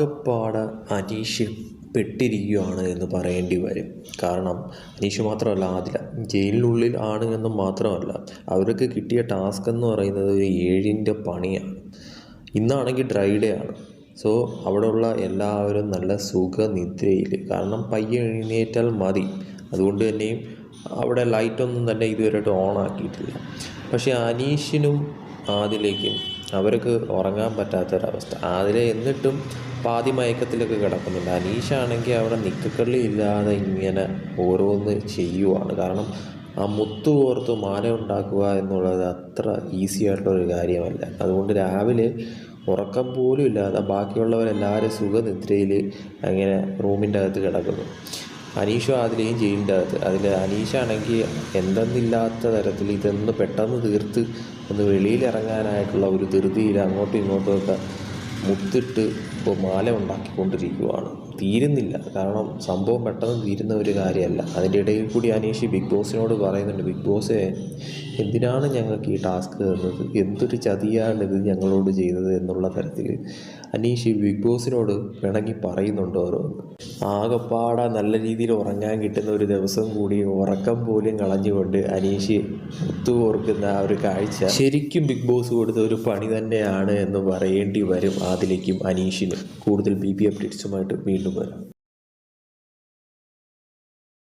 ആകെപ്പാടെ അനീഷ് പെട്ടിരിക്കുകയാണ് എന്ന് പറയേണ്ടി വരും. കാരണം അനീഷ് മാത്രമല്ല ആദില ജയിലിനുള്ളിൽ ആണ് എന്ന് മാത്രമല്ല അവർക്ക് കിട്ടിയ ടാസ്ക് എന്ന് പറയുന്നത് ഒരു ഏഴിന്റെ പണിയാണ്. ഇന്നാണെങ്കിൽ ഡ്രൈ ഡേ ആണ്. സോ അവിടെയുള്ള എല്ലാവരും നല്ല സുഖനിദ്രയിൽ. കാരണം പയ്യെ എഴുന്നേറ്റാൽ മതി. അതുകൊണ്ട് തന്നെയും അവിടെ ലൈറ്റൊന്നും തന്നെ ഇതുവരെയായിട്ട് ഓൺ ആക്കിയിട്ടില്ല. പക്ഷേ അനീഷിനും ആദിലേക്കും അവർക്ക് ഉറങ്ങാൻ പറ്റാത്തൊരവസ്ഥ. ആദിലെ എന്നിട്ടും പാതി മയക്കത്തിലൊക്കെ കിടക്കുന്നുണ്ട്. അനീഷാണെങ്കിൽ അവിടെ നിക്കക്കള്ളി ഇല്ലാതെ ഇങ്ങനെ ഓരോന്ന് ചെയ്യുവാണ്. കാരണം ആ മുത്തു കോർത്ത് മാല ഉണ്ടാക്കുക എന്നുള്ളത് അത്ര ഈസി ആയിട്ടുള്ളൊരു കാര്യമല്ല. അതുകൊണ്ട് രാവിലെ ഉറക്കം പോലും ഇല്ലാതെ ബാക്കിയുള്ളവരെല്ലാവരും സുഖനിദ്രയിൽ അങ്ങനെ റൂമിന്റെ അകത്ത് കിടക്കുന്നു. അനീഷും അതിലെയും ജയിലിന്റെ അകത്ത്. അതിൽ അനീഷാണെങ്കിൽ എന്തെന്നില്ലാത്ത തരത്തിൽ ഇതൊന്ന് പെട്ടെന്ന് തീർത്ത് ഒന്ന് വെളിയിലിറങ്ങാനായിട്ടുള്ള ഒരു ധൃതിയിൽ അങ്ങോട്ടും ഇങ്ങോട്ടും ഒക്കെ മുത്തിട്ട് ഇപ്പോൾ മാല ഉണ്ടാക്കിക്കൊണ്ടിരിക്കുവാണ്. തീരുന്നില്ല. കാരണം സംഭവം പെട്ടെന്ന് തീരുന്ന ഒരു കാര്യമല്ല. അതിന്റെ ഇടയിൽ കൂടി അനീഷ് ബിഗ് ബോസിനോട് പറയുന്നുണ്ട് ബിഗ് ബോസേ എന്തിനാണ് ഞങ്ങൾക്ക് ഈ ടാസ്ക് തന്നത്? എന്തൊരു ചതിയാണ് ഇത് ഞങ്ങളോട് ചെയ്തത് എന്നുള്ള തരത്തിൽ. അനീഷ് ബിഗ് ബോസിനോട് പിണങ്ങി പറയുന്നുണ്ട് ഓരോന്ന്. ആകെപ്പാടെ നല്ല രീതിയിൽ ഉറങ്ങാൻ കിട്ടുന്ന ഒരു ദിവസം കൂടി ഉറക്കം പോലും കളഞ്ഞുകൊണ്ട് അനീഷ് ഒത്തുകോർക്കുന്ന ആ ഒരു കാഴ്ച ശരിക്കും ബിഗ് ബോസ് കൊടുത്ത ഒരു പണി തന്നെയാണ് എന്ന് പറയേണ്ടി വരും അതിലേക്കും അനീഷിനും. കൂടുതൽ ബി ബി അപ്ഡേറ്റ്സുമായിട്ട് വീണ്ടും വരാം